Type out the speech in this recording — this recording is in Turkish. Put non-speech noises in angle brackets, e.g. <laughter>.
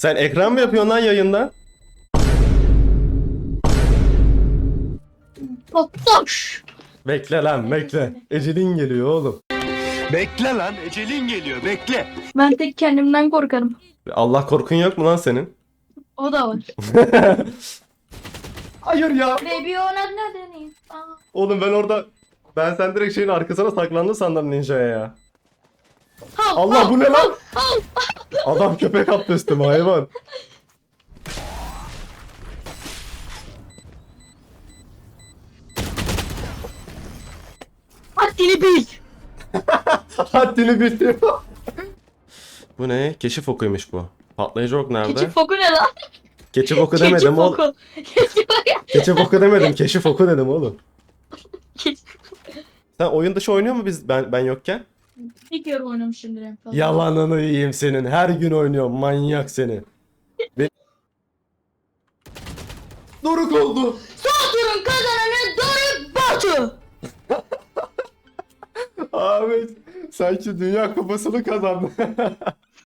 Sen ekran mı yapıyorsun lan yayında? Patlaş. Bekle lan bekle. Ecelin geliyor oğlum. Bekle lan ecelin geliyor bekle. Ben tek kendimden korkarım. Allah korkun yok mu lan senin? O da var. <laughs> Hayır ya. Baby ona ne deneyim? Oğlum ben orada ben sen direkt şeyin arkasına saklandın sandım ninja'ya ya. Allah bu ne lan? Adam köpek attı üstüme hayvan. Haddini bil. <laughs> Haddini bildi. bu ne? Keşif okuymuş bu. Patlayıcı ok nerede? Keçi foku ne lan? Keşif oku Keçi demedim oğlum. foku. Keçi foku. Keşif oku demedim. Keşif oku dedim oğlum. Keçi- Sen oyun dışı oynuyor mu biz ben ben yokken? İlk yarı oynamışımdır en fazla. Yalanını yiyeyim senin. Her gün oynuyorum. Manyak seni. Be- Doruk oldu. Son turun kazananı Doruk Batu. <laughs> Ahmet sanki dünya kupasını kazandı. <laughs>